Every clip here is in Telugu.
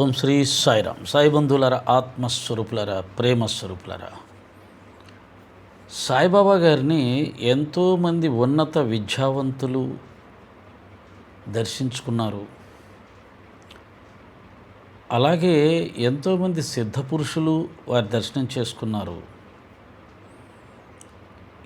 ఓం శ్రీ సాయిరామ్. సాయి బంధువులరా ఆత్మస్వరూపులరా ప్రేమస్వరూపులరా. సాయిబాబా గారిని ఎంతోమంది ఉన్నత విద్యావంతులు దర్శించుకున్నారు. అలాగే ఎంతోమంది సిద్ధపురుషులు వారి దర్శనం చేసుకున్నారు.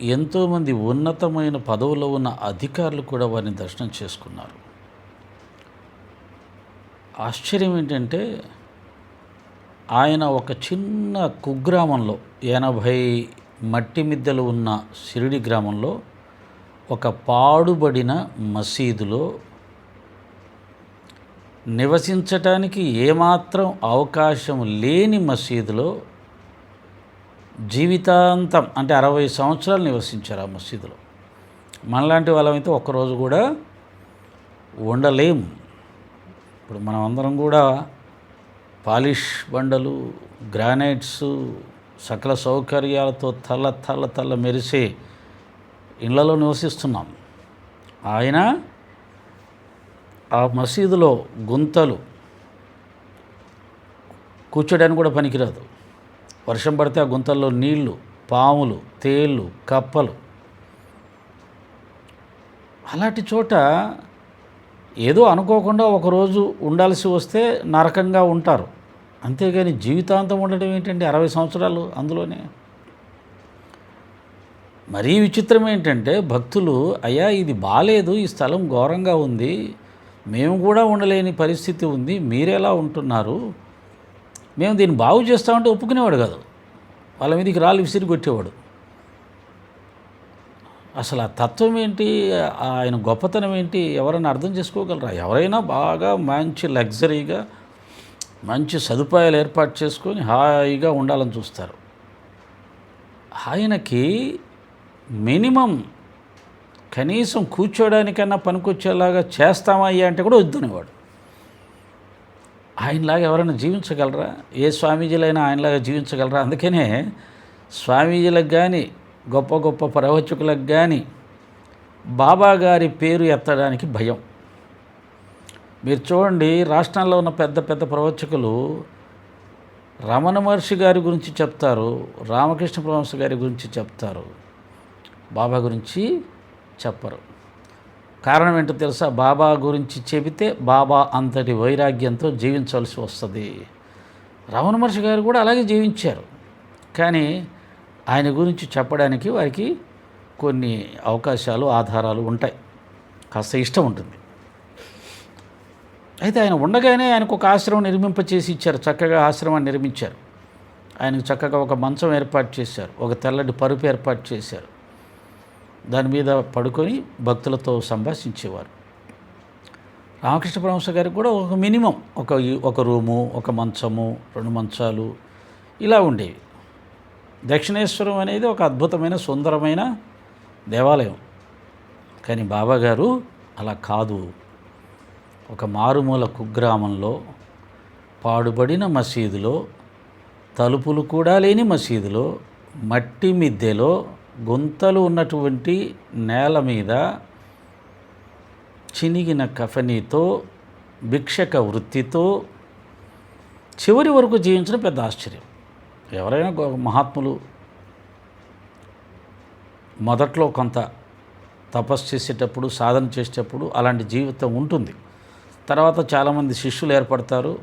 ఎంతోమంది ఉన్నతమైన పదవులో ఉన్న అధికారులు కూడా వారిని దర్శనం చేసుకున్నారు. ఆశ్చర్యం ఏంటంటే ఆయన ఒక చిన్న కుగ్రామంలో ఎనభై మట్టి మిద్దెలు ఉన్న షిరిడి గ్రామంలో ఒక పాడుబడిన మసీదులో నివసించటానికి ఏమాత్రం అవకాశం లేని మసీదులో జీవితాంతం అంటే అరవై సంవత్సరాలు నివసించారు ఆ మసీదులో. మనలాంటి వాళ్ళమైతే ఒక్కరోజు కూడా ఉండలేము ఇప్పుడు మనం అందరం కూడా పాలిష్ బండలు గ్రానైట్స్ సకల సౌకర్యాలతో తల్ల తల్ల తల్ల మెరిసే ఇళ్ళలో నివసిస్తున్నాం. ఆయన ఆ మసీదులో గుంతలు కూర్చోడానికి కూడా పనికిరాదు. వర్షం పడితే ఆ గుంతల్లో నీళ్ళు పాములు తేళ్ళు కప్పలు. అలాంటి చోట ఏదో అనుకోకుండా ఒకరోజు ఉండాల్సి వస్తే నరకంగా ఉంటారు. అంతేగాని జీవితాంతం ఉండడం ఏంటంటే అరవై సంవత్సరాలు అందులోనే? మరీ విచిత్రం ఏంటంటే భక్తులు అయ్యా ఇది బాలేదు ఈ స్థలం ఘోరంగా ఉంది మేము కూడా ఉండలేని పరిస్థితి ఉంది మీరెలా ఉంటున్నారు? మేము దీన్ని బాగు చేస్తామంటే ఒప్పుకునేవాడు కాదు. వాళ్ళ మీదకి రాళ్ళు విసిరి కొట్టేవాడు అసలు ఆ తత్వం ఏంటి? ఆయన గొప్పతనం ఏంటి? ఎవరైనా అర్థం చేసుకోగలరా? ఎవరైనా బాగా మంచి లగ్జరీగా మంచి సదుపాయాలు ఏర్పాటు చేసుకొని హాయిగా ఉండాలని చూస్తారు. ఆయనకి మినిమం కనీసం కూర్చోడానికన్నా పనికొచ్చేలాగా చేస్తామయ్యా అంటే కూడా వద్దనేవాడు. ఆయనలాగా ఎవరైనా జీవించగలరా? ఏ స్వామీజీలైనా ఆయనలాగా జీవించగలరా? అందుకనే స్వామీజీలకు కానీ గొప్ప గొప్ప ప్రవచకులకు కానీ బాబా గారి పేరు ఎత్తడానికి భయం. మీరు చూడండి రాష్ట్రంలో ఉన్న పెద్ద పెద్ద ప్రవచకులు రమణ మహర్షి గారి గురించి చెప్తారు రామకృష్ణ పరమహంస గారి గురించి చెప్తారు. బాబా గురించి చెప్పరు. కారణం ఏంటో తెలుసా? బాబా గురించి చెబితే బాబా అంతటి వైరాగ్యంతో జీవించవలసి వస్తుంది. రమణ మహర్షి గారు కూడా అలాగే జీవించారు. కానీ ఆయన గురించి చెప్పడానికి వారికి కొన్ని అవకాశాలు ఆధారాలు ఉంటాయి. కాస్త ఇష్టం ఉంటుంది. అయితే ఆయన ఉండగానే ఆయనకు ఒక ఆశ్రమం నిర్మింపచేసి ఇచ్చారు. చక్కగా ఆశ్రమాన్ని నిర్మించారు. ఆయనకు చక్కగా ఒక మంచం ఏర్పాటు చేశారు. ఒక తెల్లటి పరుపు ఏర్పాటు చేశారు. దాని మీద పడుకొని భక్తులతో సంభాషించేవారు. రామకృష్ణ పరమహంస గారికి కూడా ఒక మినిమం ఒక ఒక రూము ఒక మంచము రెండు మంచాలు ఇలా ఉండేవి. దక్షిణేశ్వరం అనేది ఒక అద్భుతమైన సుందరమైన దేవాలయం. కానీ బాబాగారు అలా కాదు. ఒక మారుమూల కుగ్రామంలో పాడుబడిన మసీదులో తలుపులు కూడా లేని మసీదులో మట్టి మిద్దెలో గుంతలు ఉన్నటువంటి నేల మీద చినిగిన కఫనీతో భిక్షక వృత్తితో చివరి వరకు జీవించడం పెద్ద ఆశ్చర్యం. ఎవరైనా మహాత్ములు మొదట్లో కొంత తపస్సు చేసేటప్పుడు సాధన చేసేటప్పుడు అలాంటి జీవితం ఉంటుంది. తర్వాత చాలామంది శిష్యులు ఏర్పడతారు.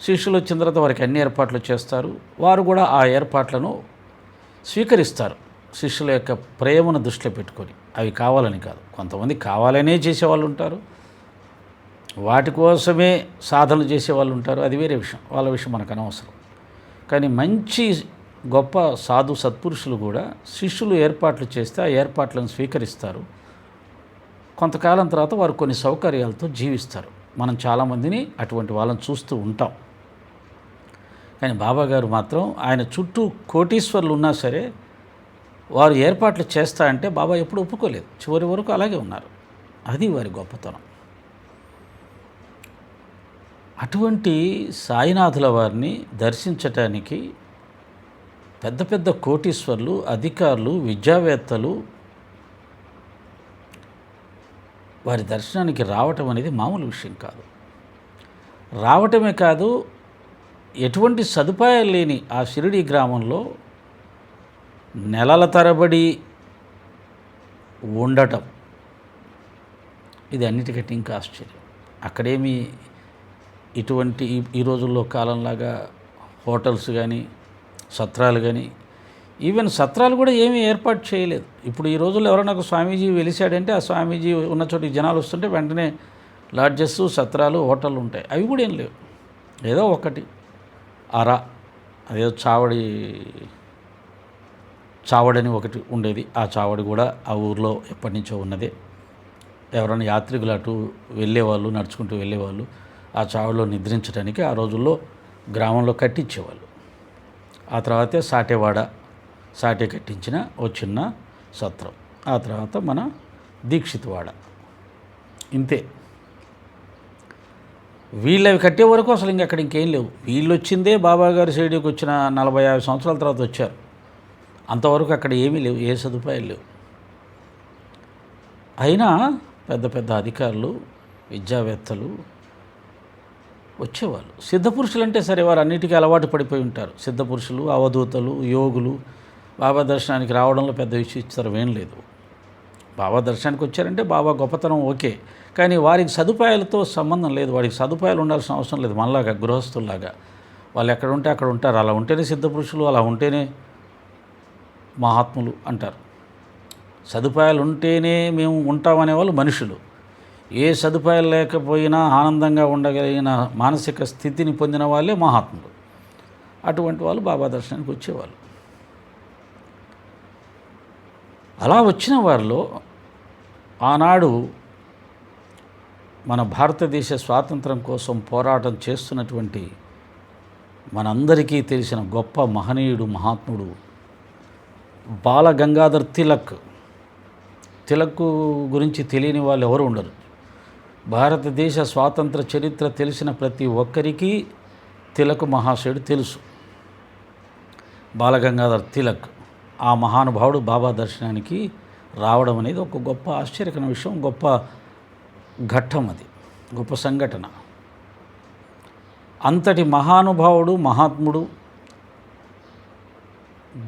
శిష్యులు వచ్చిన తర్వాత వారికి అన్ని ఏర్పాట్లు చేస్తారు. వారు కూడా ఆ ఏర్పాట్లను స్వీకరిస్తారు. శిష్యుల యొక్క ప్రేమను దృష్టిలో పెట్టుకొని. అవి కావాలని కాదు. కొంతమంది కావాలనే చేసేవాళ్ళు ఉంటారు. వాటి కోసమే సాధనలు చేసేవాళ్ళు ఉంటారు. అది వేరే విషయం. వాళ్ళ విషయం మనకు అనవసరం. కానీ మంచి గొప్ప సాధు సత్పురుషులు కూడా శిష్యులు ఏర్పాట్లు చేస్తే ఆ ఏర్పాట్లను స్వీకరిస్తారు. కొంతకాలం తర్వాత వారు కొన్ని సౌకర్యాలతో జీవిస్తారు. మనం చాలామందిని అటువంటి వాళ్ళని చూస్తూ ఉంటాం. కానీ బాబా గారు మాత్రం ఆయన చుట్టూ కోటీశ్వర్లు ఉన్నా సరే వారు ఏర్పాట్లు చేస్తా అంటే బాబా ఎప్పుడు ఒప్పుకోలేదు. చివరి వరకు అలాగే ఉన్నారు. అది వారి గొప్పతనం. అటువంటి సాయినాథుల వారిని దర్శించటానికి పెద్ద పెద్ద కోటీశ్వర్లు అధికారులు విద్యావేత్తలు వారి దర్శనానికి రావటం అనేది మామూలు విషయం కాదు. రావటమే కాదు ఎటువంటి సదుపాయాలు లేని ఆ షిరిడి గ్రామంలో నెలల తరబడి ఉండటం. ఇది అన్నిటికంటే ఇంకా ఆశ్చర్యం. అక్కడేమి ఇటువంటి ఈ- ఈ రోజుల్లో కాలంలాగా హోటల్స్ కానీ సత్రాలు కానీ ఈవెన్ సత్రాలు కూడా ఏమీ ఏర్పాటు చేయలేదు. ఇప్పుడు ఈ రోజుల్లో ఎవరైనా ఒక స్వామీజీ వెలిసాడంటే ఆ స్వామీజీ ఉన్న చోటికి జనాలు వస్తుంటే వెంటనే లాడ్జెస్ సత్రాలు హోటళ్ళు ఉంటాయి. అవి కూడా ఏం లేవు. ఏదో ఒకటి. అర అదేదో చావడి చావడని ఒకటి ఉండేది. ఆ చావడి కూడా ఆ ఊర్లో ఎప్పటి నుంచో ఉన్నదే. ఎవరైనా యాత్రికులు అటు వెళ్ళేవాళ్ళు నడుచుకుంటూ వెళ్ళేవాళ్ళు. ఆ చావులో నిద్రించడానికి ఆ రోజుల్లో గ్రామంలో కట్టించేవాళ్ళు ఆ తర్వాతే సాటేవాడ సాటే కట్టించిన ఓ చిన్న సత్రం. ఆ తర్వాత మన దీక్షిత్వాడ. ఇంతే. వీళ్ళు అవి కట్టే వరకు అసలు ఇంక అక్కడ ఇంకేం లేవు. వీళ్ళు వచ్చిందే బాబా గారి షిరిడీకి వచ్చిన నలభై యాభై సంవత్సరాల తర్వాత వచ్చారు. అంతవరకు అక్కడ ఏమీ లేవు ఏ సదుపాయాలు లేవు. అయినా పెద్ద పెద్ద అధికారులు విద్యావేత్తలు వచ్చేవాళ్ళు. సిద్ధపురుషులు అంటే సరే వారు అన్నిటికీ అలవాటు పడిపోయి ఉంటారు. సిద్ధపురుషులు అవధూతలు యోగులు బాబా దర్శనానికి రావడంలో పెద్ద విషయం ఏం లేదు. బాబా దర్శనానికి వచ్చారంటే బాబా గొప్పతనం ఓకే. కానీ వారికి సదుపాయాలతో సంబంధం లేదు. వారికి సదుపాయాలు ఉండాల్సిన అవసరం లేదు. మనలాగా గృహస్థుల్లాగా. వాళ్ళు ఎక్కడ ఉంటే అక్కడ ఉంటారు. అలా ఉంటేనే సిద్ధపురుషులు అలా ఉంటేనే మహాత్ములు అంటారు. సదుపాయాలు ఉంటేనే మేము ఉంటామనే వాళ్ళు మనుషులు. ఏ సదుపాయాలు లేకపోయినా ఆనందంగా ఉండగలిగిన మానసిక స్థితిని పొందిన వాళ్ళే మహాత్ములు. అటువంటి వాళ్ళు బాబా దర్శనానికి వచ్చేవాళ్ళు. అలా వచ్చిన వారిలో ఆనాడు మన భారతదేశ స్వాతంత్రం కోసం పోరాటం చేస్తున్నటువంటి మనందరికీ తెలిసిన గొప్ప మహనీయుడు మహాత్ముడు బాల గంగాధర్ తిలక్. తిలక్ గురించి తెలియని వాళ్ళు ఎవరు ఉండరు. భారతదేశ స్వాతంత్ర చరిత్ర తెలిసిన ప్రతి ఒక్కరికి తిలక్ మహాశయుడు తెలుసు. బాలగంగాధర్ తిలక్ ఆ మహానుభావుడు బాబా దర్శనానికి రావడం అనేది ఒక గొప్ప ఆశ్చర్యకరమైన విషయం గొప్ప ఘట్టం అది గొప్ప సంఘటన. అంతటి మహానుభావుడు మహాత్ముడు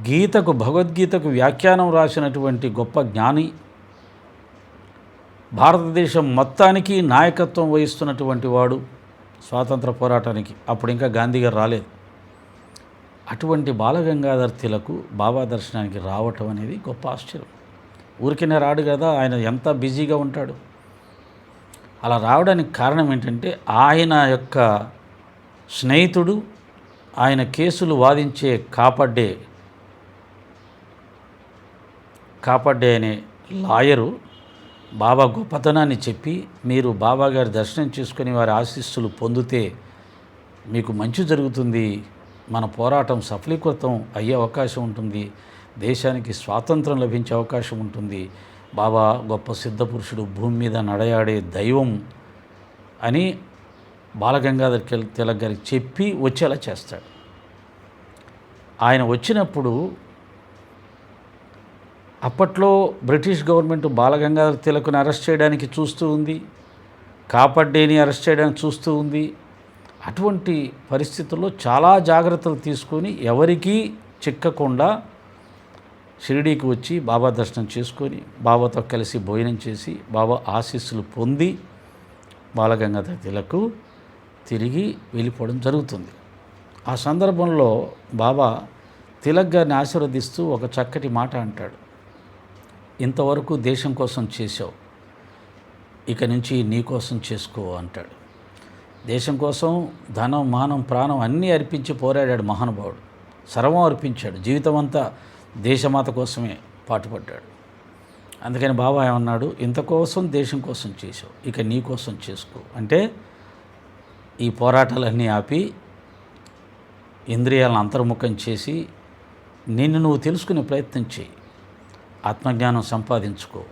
గీతకు భగవద్గీతకు వ్యాఖ్యానం రాసినటువంటి గొప్ప జ్ఞాని భారతదేశం మొత్తానికి నాయకత్వం వహిస్తున్నటువంటి వాడు స్వాతంత్ర పోరాటానికి. అప్పుడు ఇంకా గాంధీ గారు రాలేదు. అటువంటి బాలగంగాధర్ తిలకు బాబా దర్శనానికి రావటం అనేది గొప్ప ఆశ్చర్యం. ఊరికినే రాడు కదా ఆయన ఎంత బిజీగా ఉంటాడు. అలా రావడానికి కారణం ఏంటంటే ఆయన యొక్క స్నేహితుడు ఆయన కేసులు వాదించే కాపాడే కాపాడ్డే అనే లాయరు బాబా గొప్పతనాన్ని చెప్పి మీరు బాబా గారి దర్శనం చేసుకుని వారి ఆశీస్సులు పొందితే మీకు మంచి జరుగుతుంది. మన పోరాటం సఫలీకృతం అయ్యే అవకాశం ఉంటుంది. దేశానికి స్వాతంత్రం లభించే అవకాశం ఉంటుంది. బాబా గొప్ప సిద్ధపురుషుడు భూమి మీద నడయాడే దైవం అని బాలగంగాధర్ తిలక్ గారికి చెప్పి వచ్చేలా చేస్తాడు. ఆయన వచ్చినప్పుడు అప్పట్లో బ్రిటిష్ గవర్నమెంట్ బాలగంగాధర తిలకుని అరెస్ట్ చేయడానికి చూస్తూ ఉంది కాపాడ్డేని అరెస్ట్ చేయడానికి చూస్తూ ఉంది. అటువంటి పరిస్థితుల్లో చాలా జాగ్రత్తలు తీసుకొని ఎవరికీ చిక్కకుండా షిరిడీకి వచ్చి బాబా దర్శనం చేసుకొని బాబాతో కలిసి భోజనం చేసి బాబా ఆశీస్సులు పొంది బాలగంగాధర తిలకు తిరిగి వెళ్ళిపోవడం జరుగుతుంది. ఆ సందర్భంలో బాబా తిలక్ గారిని ఆశీర్వదిస్తూ ఒక చక్కటి మాట అంటాడు. ఇంతవరకు దేశం కోసం చేసావు ఇక నుంచి నీ కోసం చేసుకో అంటాడు. దేశం కోసం ధనం మానం ప్రాణం అన్నీ అర్పించి పోరాడాడు మహానుభావుడు. సర్వం అర్పించాడు. జీవితం అంతా దేశమాత కోసమే పాటుపడ్డాడు. అందుకని బాబా ఏమన్నాడు ఇంత కోసం దేశం కోసం చేసావు ఇక నీ కోసం చేసుకో. అంటే ఈ పోరాటాలన్నీ ఆపి ఇంద్రియాలను అంతర్ముఖం చేసి నిన్ను నువ్వు తెలుసుకునే ప్రయత్నం చేయి. ఆత్మజ్ఞానం సంపాదించుకో.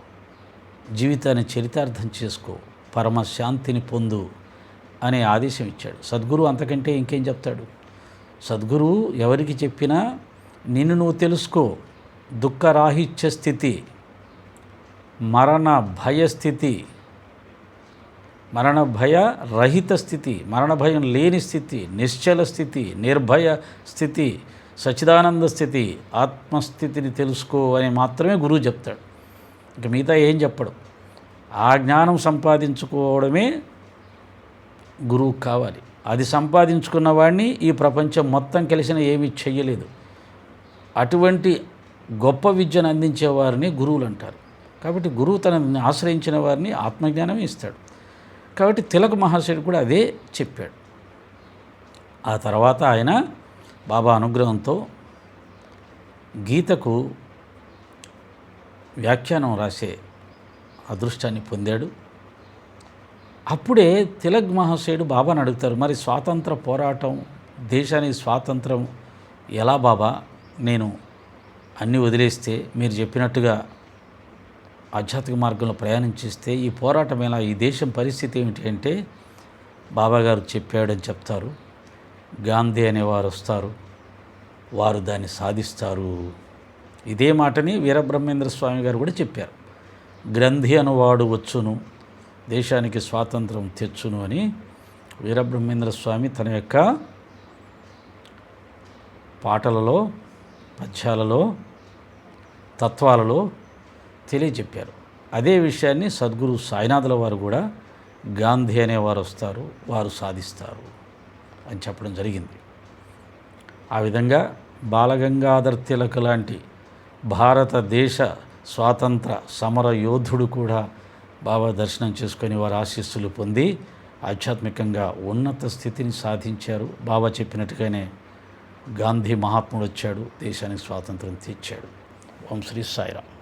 జీవితాన్ని చరితార్థం చేసుకో. పరమశాంతిని పొందు అనే ఆదేశం ఇచ్చాడు. సద్గురు అంతకంటే ఇంకేం చెప్తాడు? సద్గురువు ఎవరికి చెప్పినా నిన్ను నువ్వు తెలుసుకో. దుఃఖరాహిత్య స్థితి మరణ భయ స్థితి మరణ భయ రహిత స్థితి మరణ భయం లేని స్థితి నిశ్చల స్థితి నిర్భయ స్థితి సచిదానంద స్థితి ఆత్మస్థితిని తెలుసుకో అని మాత్రమే గురువు చెప్తాడు. ఇక మిగతా ఏం చెప్పడు. ఆ జ్ఞానం సంపాదించుకోవడమే గురువు కావాలి. అది సంపాదించుకున్న వాడిని ఈ ప్రపంచం మొత్తం కలిసిన ఏమీ చెయ్యలేదు. అటువంటి గొప్ప విద్యను అందించే వారిని గురువులు అంటారు. కాబట్టి గురువు తనని ఆశ్రయించిన వారిని ఆత్మజ్ఞానం ఇస్తాడు. కాబట్టి తిలక మహాశయుడు కూడా అదే చెప్పాడు. ఆ తర్వాత ఆయన బాబా అనుగ్రహంతో గీతకు వ్యాఖ్యానం రాసే అదృష్టాన్ని పొందాడు. అప్పుడే తిలక్ మహాశయుడు బాబాని అడుగుతారు మరి స్వాతంత్ర పోరాటం దేశానికి స్వాతంత్రం ఎలా బాబా? నేను అన్నీ వదిలేస్తే మీరు చెప్పినట్టుగా ఆధ్యాత్మిక మార్గంలో ప్రయాణం చేస్తే ఈ పోరాటం ఎలా ఈ దేశం పరిస్థితి ఏమిటి? అంటే బాబాగారు చెప్పాడని చెప్తారు. గాంధీ అనేవారు వస్తారు. వారు దాన్ని సాధిస్తారు. ఇదే మాటని వీరబ్రహ్మేంద్ర స్వామి గారు కూడా చెప్పారు. గ్రంథి అనువాడు వచ్చును దేశానికి స్వాతంత్రం తెచ్చును అని వీరబ్రహ్మేంద్ర స్వామి తన యొక్క పాటలలో పద్యాలలో తత్వాలలో తెలియజెప్పారు. అదే విషయాన్ని సద్గురు సాయినాథుల వారు కూడా గాంధీ అనేవారు వస్తారు వారు సాధిస్తారు. అని చెప్పడం జరిగింది. ఆ విధంగా బాలగంగాధర్ తిలక్ లాంటి భారతదేశ స్వాతంత్ర సమర యోధుడు కూడా బాబా దర్శనం చేసుకొని వారి ఆశీస్సులు పొంది ఆధ్యాత్మికంగా ఉన్నత స్థితిని సాధించారు. బాబా చెప్పినట్టుగానే గాంధీ మహాత్ముడు వచ్చాడు దేశానికి స్వాతంత్రం తెచ్చాడు. ఓం శ్రీ సాయిరామ్.